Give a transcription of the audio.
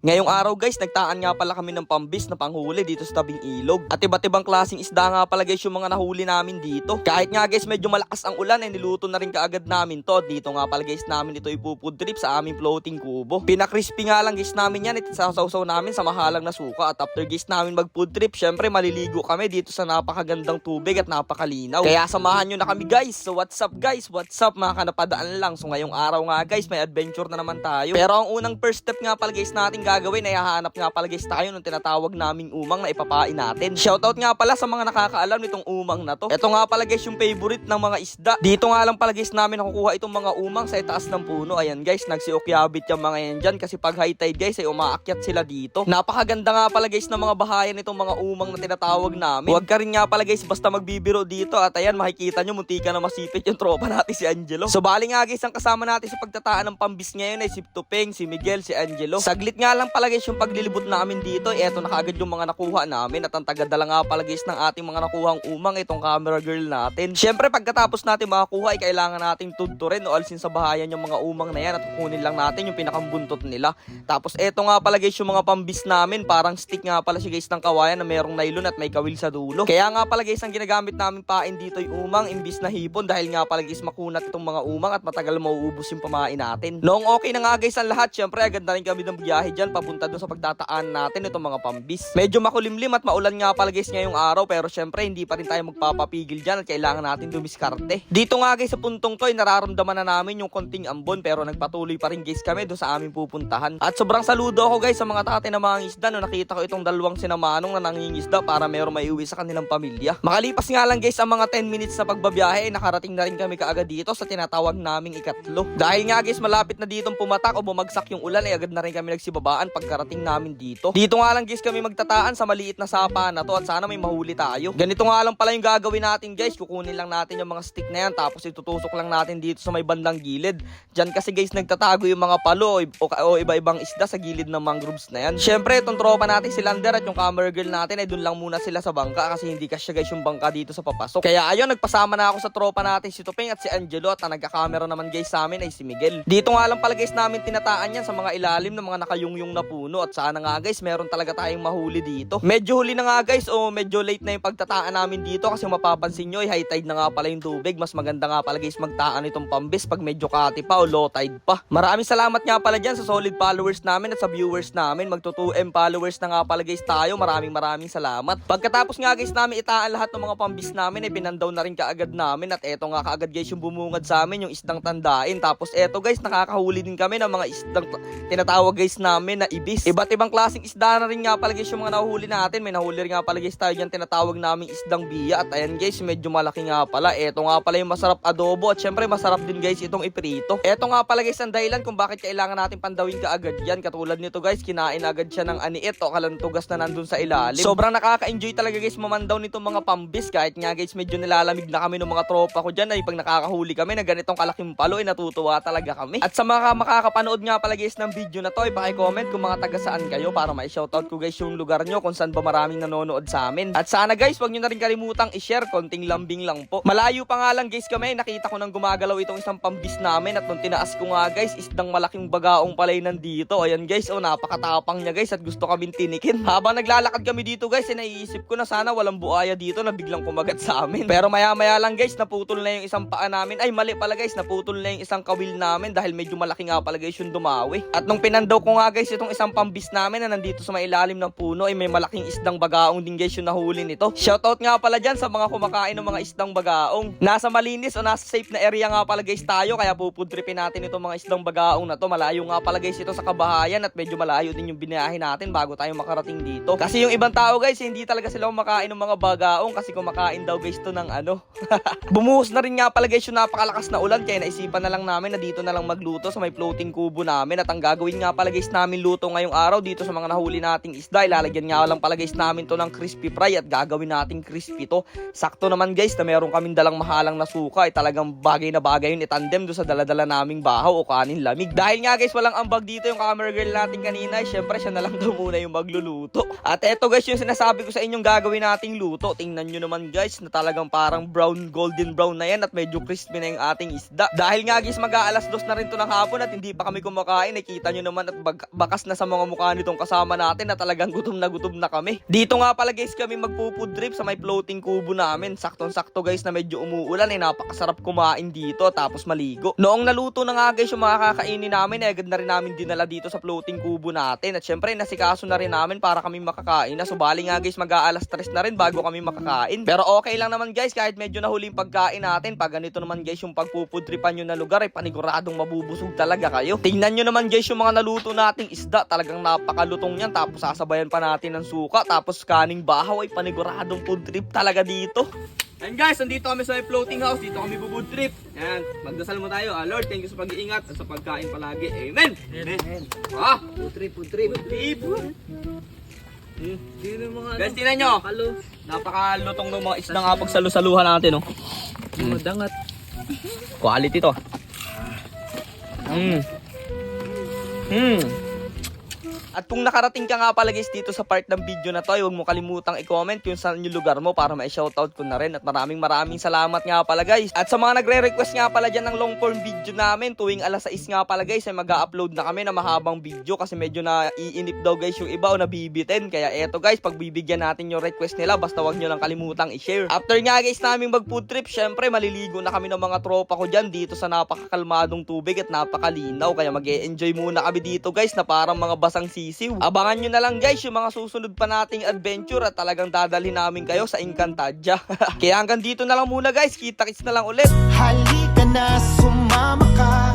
Ngayong araw guys, nagtaan nga pala kami ng pambis na panghuli dito sa tabing ilog. At iba't ibang klaseng isda nga pala guys yung mga nahuli namin dito. Kahit nga guys medyo malakas ang ulan ay niluto na rin kaagad namin to. Dito nga pala guys namin ito ipufood trip sa aming floating kubo. Pinakrispy nga lang guys namin yan. Itsasawsaw namin sa mahalang na suka. At after guys namin mag food trip, syempre maliligo kami dito sa napakagandang tubig at napakalinaw. Kaya samahan nyo na kami guys. So what's up guys? What's up mga kanapadaan lang. So ngayong araw nga guys may adventure na naman tayo. Pero ang unang first step nga pala guys natin gagawin ay hahanap nga pala guys tayo ng tinatawag naming umang na ipapain natin. Shoutout nga pala sa mga nakakaalam nitong umang na to. Ito nga pala guys yung favorite ng mga isda. Dito nga lang pala guys namin nakukuha itong mga umang sa itaas ng puno. Ayan guys, nagsiukyabit yung mga yan dyan kasi pag high tide guys ay umaakyat sila dito. Napakaganda nga pala guys ng mga bahayan nitong mga umang na tinatawag namin. Huwag ka rin nga pala guys basta magbibiro dito at ayan makikita nyo munti ka na masipit yung tropa natin si Angelo. So bali nga guys ang kasama natin sa pagtataan ng pambis ngayon ay si Tupeng, si Miguel, si Angelo. Saglit nga lang pala guys yung paglilibot namin dito. Eto na kaagad yung mga nakuha namin at ang tagadala nga pala guys ng ating mga nakuhang umang itong camera girl natin. Syempre pagkatapos natin makakuha ay kailangan nating tudturin o alsin sa bahayan yung mga umang na yan at kukunin lang natin yung pinakambuntot nila. Tapos eto nga pala guys yung mga pambis namin parang stick nga pala siya guys ng kawayan na merong nylon at may kawil sa dulo. Kaya nga pala guys ang ginagamit namin pain dito yung umang imbis na hipon dahil nga pala guys makunat itong mga umang at matagal mauubos yung pamain natin. Noong okay na nga guys ang lahat, syempre agad na rin kami ng biyahe dyan papunta doon sa pagtataan natin itong mga pambis. Medyo makulimlim at maulan nga pala guys ngayong araw pero syempre hindi pa rin tayo magpapapigil dyan at kailangan natin dumiskarte. Dito nga guys sa puntong to ay nararamdaman na namin yung konting ambon pero nagpatuloy pa rin guys kami doon sa aming pupuntahan. At sobrang saludo ako guys sa mga tate na mga isda no nakita ko itong dalawang sinamanong na nangingisda para meron may uwi sa kanilang pamilya. Makalipas nga lang guys ang mga 10 minutes na pagbabiyahe ay nakarating na rin kami kaagad dito sa tinatawag naming ikatlo. Dahil nga guys malapit na ditong pumatak o bumagsak yung ulan ay agad na rin kami nagsibabaan pagkarating namin dito. Dito nga lang guys kami magtataan sa maliit na sapa na to at sana may mahuli tayo. Ganito nga lang pala yung gagawin natin guys. Kukunin lang natin yung mga stick na yan tapos itutusok lang natin dito sa may bandang gilid. Diyan kasi guys nagtatago yung mga palo o, o, iba-ibang isda sa gilid ng mangroves na yan. Syempre itong tropa natin si Lander at yung camera girl natin ay dun lang muna sila sa bangka kasi hindi kasi guys yung bangka dito sa papasok. Kaya ayun nagpasama na ako sa tropa natin si Tupeng at si Angelo at ang nagka-camera naman guys sa amin ay si Miguel. Dito nga lang pala guys namin tinataan yan sa mga ilalim ng mga nakayungyung na puno at sana nga guys meron talaga tayong mahuli dito. Medyo huli na nga guys o medyo late na yung pagtataan namin dito kasi mapapansin nyo ay high tide na nga pala yung tubig. Mas maganda nga pala guys magtaan itong pambis pag medyo kati pa o low tide pa. Maraming salamat nga pala dyan sa solid followers namin at sa viewers namin. Magto 2M followers na nga pala guys tayo. Maraming maraming salamat. Pagkatapos nga guys namin itaan lahat ng mga pambis namin ay pinandaw na rin kaagad namin at eto nga kaagad guys yung bumungad sa amin yung isdang tandain. Tapos eto guys nakakahuli din kami ng mga isdang tinatawag guys namin na ibis. Iba't ibang klaseng isda na rin nga pala guys yung mga nahuhuli natin. May nahuli rin nga pala guys tayo dyan tinatawag namin isdang biya. At ayan guys, medyo malaki nga pala. Eto nga pala yung masarap adobo. At syempre masarap din guys itong iprito. Eto nga pala guys ang dahilan kung bakit kailangan natin pandawin kaagad yan. Katulad nito guys, kinain agad siya ng aniit o kalantugas na nandun sa ilalim. Sobrang nakaka-enjoy talaga guys mamandaw nitong mga pambis. Kahit nga guys medyo nilalamig na kami ng mga tropa ko dyan. Ay pag nakakahuli kami na ganitong kalaking palo ay natutuwa talaga kami. At sa mga makakapanood nga pala guys ng video na to, ay paki-comment kung mga taga saan kayo para ma-shoutout ko guys yung lugar nyo kung saan ba maraming nanonood sa amin. At sana guys, wag nyo na rin kalimutang i-share, konting lambing lang po. Malayo pa nga lang guys kami, nakita ko nang gumagalaw itong isang pambis namin at nung tinaas ko nga guys, isdang malaking bagaong palay nandito. Ayan guys, oh napakatapang niya guys at gusto kaming tinikin. Habang naglalakad kami dito guys, eh, naiisip ko na sana walang buaya dito na biglang kumagat sa amin. Pero maya maya lang guys, naputol na yung isang paa namin. Ay mali pala guys, naputol na yung isang kawil namin dahil medyo malaki nga pala guys yung dumawi. At nung pinandaw ko nga guys itong isang pambis namin na nandito sa may ilalim ng puno ay may malaking isdang bagaong din guys yung nahuli nito. Shoutout nga pala dyan sa mga kumakain ng mga isdang bagaong. Nasa malinis o nasa safe na area nga pala guys tayo kaya pupudripin natin itong mga isdang bagaong na to. Malayo nga pala guys ito sa kabahayan at medyo malayo din yung binayahe natin bago tayo makarating dito. Kasi yung ibang tao guys hindi talaga sila kumakain ng mga bagaong kasi kumakain daw guys to ng ano. Bumuhos na rin nga pala guys yung napakalakas na ulan kaya naisipan na lang namin na dito na lang magluto sa may floating kubo namin at ang gagawin nga pala guys namin luto ngayong araw dito sa mga nahuli nating isda. Ilalagyan nga lang pala guys namin to ng crispy fry at gagawin nating crispy to. Sakto naman guys na meron kaming dalang mahalang na suka. Ay talagang bagay na bagay yun. Itandem do sa daladala naming bahaw o kanin lamig. Dahil nga guys walang ambag dito yung camera girl natin kanina. Ay syempre siya na lang daw muna yung magluluto. At eto guys yung sinasabi ko sa inyong gagawin nating luto. Tingnan nyo naman guys na talagang parang brown golden brown na yan at medyo crispy na yung ating isda. Dahil nga guys mag-aalas dos na rin to ng hapon at hindi pa kami kumakain. Nakita nyo naman at bag- baka nagpapabakas na sa mga mukha nitong kasama natin na talagang gutom na gutom na kami. Dito nga pala guys kami magpo-food trip sa may floating kubo namin. Saktong-sakto guys na medyo umuulan eh napakasarap kumain dito tapos maligo. Noong naluto na nga guys yung mga kakainin namin eh agad na rin namin dinala dito sa floating kubo natin. At syempre nasikaso na rin namin para kami makakain na. So bali nga guys mag-aalas stress na rin bago kami makakain. Pero okay lang naman guys kahit medyo nahuling pagkain natin. Pag ganito naman guys yung pagpupudripan nyo na lugar ay paniguradong mabubusog talaga kayo. Tingnan nyo naman guys yung mga naluto nating isda. Talagang napakalutong yan. Tapos sasabayan pa natin ng suka. Tapos kaning bahaw ay paniguradong food trip talaga dito. And guys, nandito kami sa floating house. Dito kami bubud trip. Yan, magdasal mo tayo. Ah, Lord, thank you sa pag-iingat at sa pagkain palagi. Amen. Amen. Ah, Food trip, food trip. trip. Hmm. Mga Guys, tingnan nyo. Kalo. Napakalutong ng mga isda nga pagsalusaluhan natin, oh. Mga dangat. Quality to. Mm. Mm. At kung nakarating ka nga pala guys dito sa part ng video na to, ay huwag mo kalimutang i-comment kung saan yung lugar mo para ma-shoutout ko na rin. At maraming maraming salamat nga pala guys. At sa mga nagre-request nga pala dyan ng long form video namin, tuwing alas 6 nga pala guys, ay mag-upload na kami ng mahabang video kasi medyo na iinip daw guys yung iba o nabibitin. Kaya eto guys, pagbibigyan natin yung request nila, basta wag nyo lang kalimutang i-share. After nga guys naming mag food trip, syempre maliligo na kami ng mga tropa ko dyan dito sa napakakalmadong tubig at napakalinaw. Kaya mag enjoy muna kami dito guys na parang mga basang sisiw. Abangan nyo na lang guys yung mga susunod pa nating adventure at talagang dadalhin namin kayo sa Encantadia. Kaya hanggang dito na lang muna guys, kita-kits na lang ulit. Halika na, sumama ka